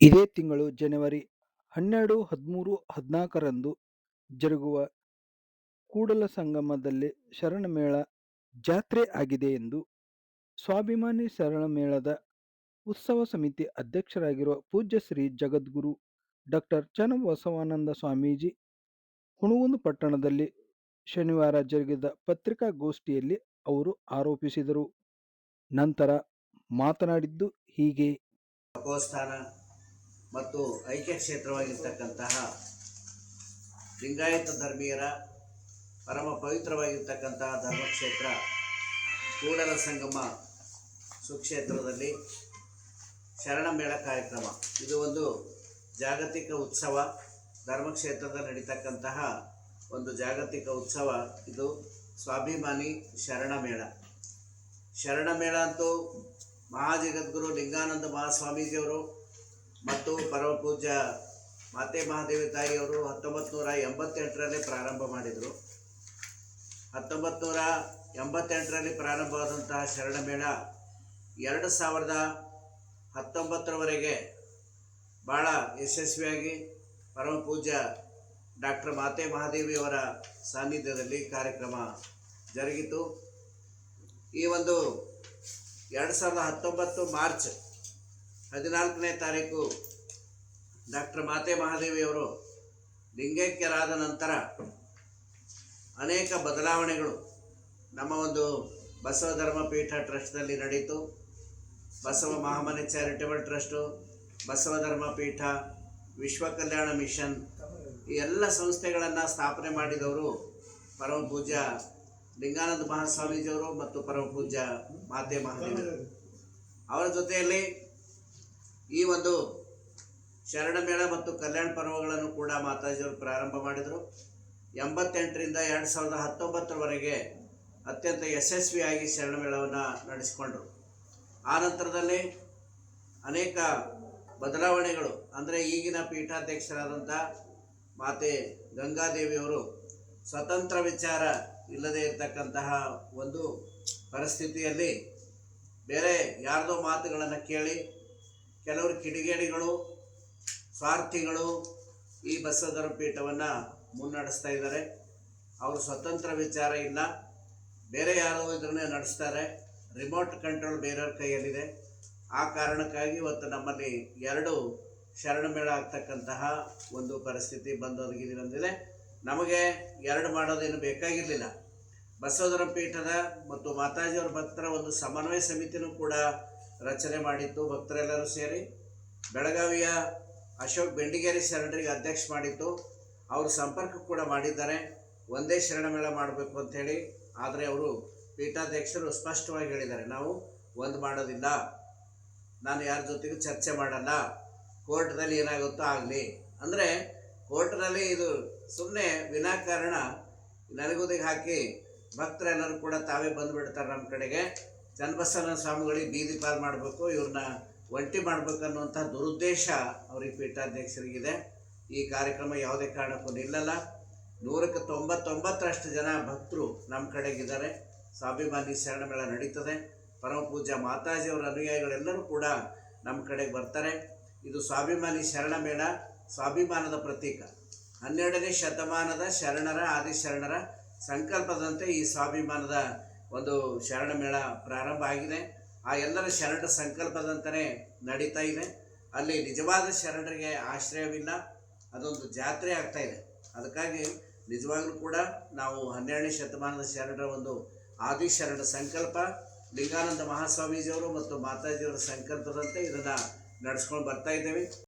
ಇದೇ ತಿಂಗಳು ಜನವರಿ ಹನ್ನೆರಡು ಹದಿಮೂರು ಹದಿನಾಲ್ಕರಂದು ಜರುಗುವ ಕೂಡಲ ಸಂಗಮದಲ್ಲಿ ಶರಣಮೇಳ ಜಾತ್ರೆ ಆಗಿದೆ ಎಂದು ಸ್ವಾಭಿಮಾನಿ ಶರಣಮೇಳದ ಉತ್ಸವ ಸಮಿತಿ ಅಧ್ಯಕ್ಷರಾಗಿರುವ ಪೂಜ್ಯ ಶ್ರೀ ಜಗದ್ಗುರು ಡಾಕ್ಟರ್ ಚನ್ನಬಸವಾನಂದ ಸ್ವಾಮೀಜಿ ಹುಣಗುಂದು ಪಟ್ಟಣದಲ್ಲಿ ಶನಿವಾರ ಜರುಗಿದ ಪತ್ರಿಕಾಗೋಷ್ಠಿಯಲ್ಲಿ ಅವರು ಆರೋಪಿಸಿದರು. ನಂತರ ಮಾತನಾಡಿದ್ದು ಹೀಗೆ. ಮತ್ತು ಐಕ್ಯ ಕ್ಷೇತ್ರವಾಗಿರ್ತಕ್ಕಂತಹ ಲಿಂಗಾಯತ ಧರ್ಮೀಯರ ಪರಮ ಪವಿತ್ರವಾಗಿರ್ತಕ್ಕಂತಹ ಧರ್ಮಕ್ಷೇತ್ರ ಕೂಡಲ ಸಂಗಮ ಸುಕ್ಷೇತ್ರದಲ್ಲಿ ಶರಣ ಮೇಳ ಕಾರ್ಯಕ್ರಮ. ಇದು ಒಂದು ಜಾಗತಿಕ ಉತ್ಸವ. ಧರ್ಮಕ್ಷೇತ್ರದಲ್ಲಿ ನಡೀತಕ್ಕಂತಹ ಒಂದು ಜಾಗತಿಕ ಉತ್ಸವ. ಇದು ಸ್ವಾಭಿಮಾನಿ ಶರಣ ಮೇಳ ಶರಣ ಮೇಳ ಅಂತೂ ಮಹಾಜಗದ್ಗುರು ಲಿಂಗಾನಂದ ಮಹಾಸ್ವಾಮೀಜಿಯವರು ಮತ್ತು ಪರಮ ಪೂಜ್ಯ ಮಾತೆ ಮಹಾದೇವಿ ತಾಯಿಯವರು ಹತ್ತೊಂಬತ್ತು ನೂರ ಎಂಬತ್ತೆಂಟರಲ್ಲಿ ಪ್ರಾರಂಭ ಮಾಡಿದರು. ಹತ್ತೊಂಬತ್ತು ನೂರ ಎಂಬತ್ತೆಂಟರಲ್ಲಿ ಪ್ರಾರಂಭವಾದಂತಹ ಶರಣಮೇಳ ಎರಡು ಸಾವಿರದ ಹತ್ತೊಂಬತ್ತರವರೆಗೆ ಭಾಳ ಯಶಸ್ವಿಯಾಗಿ ಪರಮ ಪೂಜ್ಯ ಡಾಕ್ಟರ್ ಮಾತೆ ಮಹಾದೇವಿಯವರ ಸಾನ್ನಿಧ್ಯದಲ್ಲಿ ಕಾರ್ಯಕ್ರಮ ಜರುಗಿತು. ಈ ಒಂದು ಎರಡು ಸಾವಿರದ ಹತ್ತೊಂಬತ್ತು ಮಾರ್ಚ್ ಹದಿನಾಲ್ಕನೇ ತಾರೀಕು ಡಾಕ್ಟರ್ ಮಾತೆ ಮಹಾದೇವಿಯವರು ಲಿಂಗೈಕ್ಯರಾದ ನಂತರ ಅನೇಕ ಬದಲಾವಣೆಗಳು ನಮ್ಮ ಒಂದು ಬಸವ ಧರ್ಮ ಪೀಠ ಟ್ರಸ್ಟ್ನಲ್ಲಿ ನಡೀತು. ಬಸವ ಮಹಾಮನೆ ಚಾರಿಟೇಬಲ್ ಟ್ರಸ್ಟು, ಬಸವ ಧರ್ಮ ಪೀಠ ವಿಶ್ವ ಕಲ್ಯಾಣ ಮಿಷನ್ ಈ ಎಲ್ಲ ಸಂಸ್ಥೆಗಳನ್ನು ಸ್ಥಾಪನೆ ಮಾಡಿದವರು ಪರಮ ಪೂಜ್ಯ ಲಿಂಗಾನಂದ ಮಹಾಸ್ವಾಮೀಜಿಯವರು ಮತ್ತು ಪರಮ ಪೂಜ್ಯ ಮಾತೆ ಮಹಾದೇವಿ ಅವರ ಜೊತೆಯಲ್ಲಿ ಈ ಒಂದು ಶರಣ ಮೇಳ ಮತ್ತು ಕಲ್ಯಾಣ ಪರ್ವಗಳನ್ನು ಕೂಡ ಮಾತಾಜಿಯವರು ಪ್ರಾರಂಭ ಮಾಡಿದರು. ಎಂಬತ್ತೆಂಟರಿಂದ ಎರಡು ಸಾವಿರದ ಹತ್ತೊಂಬತ್ತರವರೆಗೆ ಅತ್ಯಂತ ಯಶಸ್ವಿಯಾಗಿ ಶರಣ ಮೇಳವನ್ನು ನಡೆಸಿಕೊಂಡರು. ಆ ನಂತರದಲ್ಲಿ ಅನೇಕ ಬದಲಾವಣೆಗಳು, ಅಂದರೆ ಈಗಿನ ಪೀಠಾಧ್ಯಕ್ಷರಾದಂಥ ಮಾತೆ ಗಂಗಾದೇವಿಯವರು ಸ್ವತಂತ್ರ ವಿಚಾರ ಇಲ್ಲದೆ ಇರತಕ್ಕಂತಹ ಒಂದು ಪರಿಸ್ಥಿತಿಯಲ್ಲಿ ಬೇರೆ ಯಾರ್ದೋ ಮಾತುಗಳನ್ನು ಕೇಳಿ ಕೆಲವರು ಕಿಡಿಗೇಡಿಗಳು, ಸ್ವಾರ್ಥಿಗಳು ಈ ಬಸವಧರ ಪೀಠವನ್ನು ಮುನ್ನಡೆಸ್ತಾ ಇದ್ದಾರೆ. ಅವರು ಸ್ವತಂತ್ರ ವಿಚಾರ ಇಲ್ಲ. ಬೇರೆ ಯಾರೋ ಇದನ್ನೇ ನಡೆಸ್ತಾರೆ. ರಿಮೋಟ್ ಕಂಟ್ರೋಲ್ ಬೇರೆಯವ್ರ ಕೈಯಲ್ಲಿದೆ. ಆ ಕಾರಣಕ್ಕಾಗಿ ಇವತ್ತು ನಮ್ಮಲ್ಲಿ ಎರಡು ಶರಣಮೇಳ ಆಗ್ತಕ್ಕಂತಹ ಒಂದು ಪರಿಸ್ಥಿತಿ ಬಂದೊದಗಿದೆ ಬಂದಿದೆ. ನಮಗೆ ಎರಡು ಮಾಡೋದೇನು ಬೇಕಾಗಿರಲಿಲ್ಲ. ಬಸವಧರ ಪೀಠದ ಮತ್ತು ಮಾತಾಜಿಯವರ ಭಕ್ತರ ಒಂದು ಸಮನ್ವಯ ಸಮಿತಿನೂ ಕೂಡ ರಚನೆ ಮಾಡಿತ್ತು ಭಕ್ತರೆಲ್ಲರೂ ಸೇರಿ. ಬೆಳಗಾವಿಯ ಅಶೋಕ್ ಬೆಂಡಿಗೇರಿ ಶರಣರಿಗೆ ಅಧ್ಯಕ್ಷ ಮಾಡಿತ್ತು ಅವರು ಸಂಪರ್ಕ ಕೂಡ ಮಾಡಿದ್ದಾರೆ. ಒಂದೇ ಶರಣಮೇಳ ಮಾಡಬೇಕು ಅಂಥೇಳಿ. ಆದರೆ ಅವರು ಪೀಠಾಧ್ಯಕ್ಷರು ಸ್ಪಷ್ಟವಾಗಿ ಹೇಳಿದ್ದಾರೆ, ನಾವು ಒಂದು ಮಾಡೋದಿಲ್ಲ. ನಾನು ಯಾರ ಜೊತೆಗೂ ಚರ್ಚೆ ಮಾಡಲ್ಲ. ಕೋರ್ಟ್ನಲ್ಲಿ ಏನಾಗುತ್ತೋ ಆಗಲಿ. ಅಂದರೆ ಕೋರ್ಟ್ನಲ್ಲಿ ಇದು ಸುಮ್ಮನೆ ವಿನಾಕಾರಣ ನರಗುದಿಗೆ ಹಾಕಿ ಭಕ್ತರೆಲ್ಲರೂ ಕೂಡ ತಾವೇ ಬಂದುಬಿಡ್ತಾರೆ ನಮ್ಮ ಕಡೆಗೆ. ಚನ್ನಬಸವನ ಸ್ವಾಮಿಗಳಿಗೆ ಬೀದಿ ಪಾಲ್ ಮಾಡಬೇಕು ಇವ್ರನ್ನ ಒಂಟಿ ಮಾಡಬೇಕು ಅನ್ನುವಂಥ ದುರುದ್ದೇಶ ಅವ್ರಿಗೆ ಪೀಠಾಧ್ಯಕ್ಷರಿಗಿದೆ. ಈ ಕಾರ್ಯಕ್ರಮ ಯಾವುದೇ ಕಾರಣಕ್ಕೂ ನಿಲ್ಲಲ್ಲ. ನೂರಕ್ಕೆ ತೊಂಬತ್ತೊಂಬತ್ತರಷ್ಟು ಜನ ಭಕ್ತರು ನಮ್ಮ ಕಡೆಗಿದ್ದಾರೆ. ಸ್ವಾಭಿಮಾನಿ ಶರಣಮೇಳ ನಡೀತದೆ. ಪರಮ ಮಾತಾಜಿ ಮಾತಾಜಿಯವರ ಅನುಯಾಯಿಗಳೆಲ್ಲರೂ ಕೂಡ ನಮ್ಮ ಕಡೆಗೆ ಬರ್ತಾರೆ. ಇದು ಸ್ವಾಭಿಮಾನಿ ಶರಣಮೇಳ ಸ್ವಾಭಿಮಾನದ ಪ್ರತೀಕ. ಹನ್ನೆರಡನೇ ಶತಮಾನದ ಶರಣರ, ಆದಿಶರಣರ ಸಂಕಲ್ಪದಂತೆ ಈ ಸ್ವಾಭಿಮಾನದ ಒಂದು ಶರಣ ಮೇಳ ಪ್ರಾರಂಭ ಆಗಿದೆ. ಆ ಎಲ್ಲರ ಶರಣ ಸಂಕಲ್ಪದಂತಲೇ ನಡೀತಾ ಇದೆ. ಅಲ್ಲಿ ನಿಜವಾದ ಶರಣರಿಗೆ ಆಶ್ರಯವಿಲ್ಲ. ಅದೊಂದು ಜಾತ್ರೆ ಆಗ್ತಾ ಇದೆ. ಅದಕ್ಕಾಗಿ ನಿಜವಾಗ್ಲೂ ಕೂಡ ನಾವು ಹನ್ನೆರಡನೇ ಶತಮಾನದ ಶರಣರ ಒಂದು ಆದಿ ಶರಣ ಸಂಕಲ್ಪ, ಲಿಂಗಾನಂದ ಮಹಾಸ್ವಾಮೀಜಿಯವರು ಮತ್ತು ಮಾತಾಜಿಯವರ ಸಂಕಲ್ಪದಂತೆ ಇದನ್ನು ನಡೆಸ್ಕೊಂಡು ಬರ್ತಾ ಇದ್ದೇವೆ.